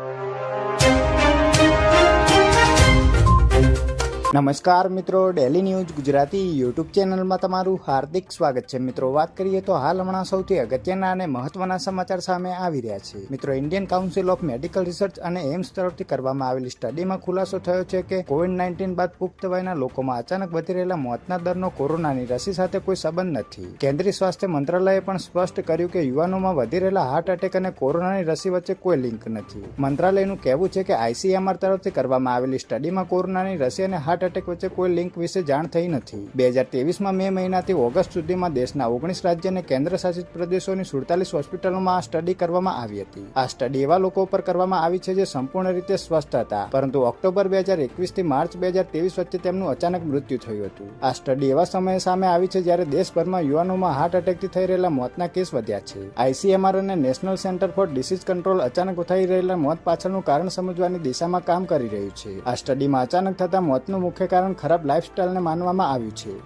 you. નમસ્કાર મિત્રો daily news Gujarati YouTube ચેનલમાં તમારું હાર્દિક સ્વાગત છે. મિત્રો, વાત કરીએ તો હાલ હમણાં સૌથી અગત્યના અને મહત્વના સમાચાર સામે આવી રહ્યા છે. મિત્રો Indian council of medical research અને એમ્સ તરફથી કરવામાં આવેલી સ્ટડીમાં ખુલાસો થયો છે કે કોવિડ નાઇન્ટીન બાદ પુખ્ત વયના લોકોમાં અચાનક વધી રહેલા મોતના દરનો કોરોનાની રસી સાથે કોઈ સંબંધ નથી. કેન્દ્રીય સ્વાસ્થ્ય મંત્રાલયે પણ સ્પષ્ટ કર્યું કે યુવાનોમાં વધી રહેલા હાર્ટ એટેક અને કોરોનાની રસી વચ્ચે કોઈ લિંક નથી. મંત્રાલયનું કહેવું છે કે આઈસીએમઆર તરફથી કરવામાં આવેલી સ્ટડીમાં કોરોનાની રસી અને હાર્ટ એટેક વચ્ચે કોઈ લિંક વિશે જાણ થઈ નથી. બે હજાર ત્રેવીસમાં મે મહિનાથી ઓગસ્ટ સુધીમાં દેશના ઓગણીસ રાજ્ય અને કેન્દ્ર શાસિત પ્રદેશોની સુડતાલીસ હોસ્પિટલોમાં આ સ્ટડી કરવામાં આવી હતી. આ સ્ટડી એવા લોકો પર કરવામાં આવી છે જે સંપૂર્ણ રીતે સ્વસ્થ હતા. પરંતુ ઓક્ટોબર બે હજાર એકવીસથી માર્ચ બે હજાર ત્રેવીસ વચ્ચે તેમનું અચાનક મૃત્યુ થયું હતું. આ સ્ટડી એવા સમયે સામે આવી છે જ્યારે દેશભરમાં યુવાનોમાં હાર્ટ એટેકથી થઈ રહેલા મોતના કેસ વધ્યા છે. આઈસીએમઆર અને national centre for disease control અચાનક થઈ રહેલા મોત પાછળનું કારણ સમજવાની દિશામાં કામ કરી રહ્યું છે. આ સ્ટડીમાં અચાનક થતા મોતનું મુખ્ય કારણ ખરાબ લાઇફસ્ટાઇલને માનવામાં આવ્યું છે.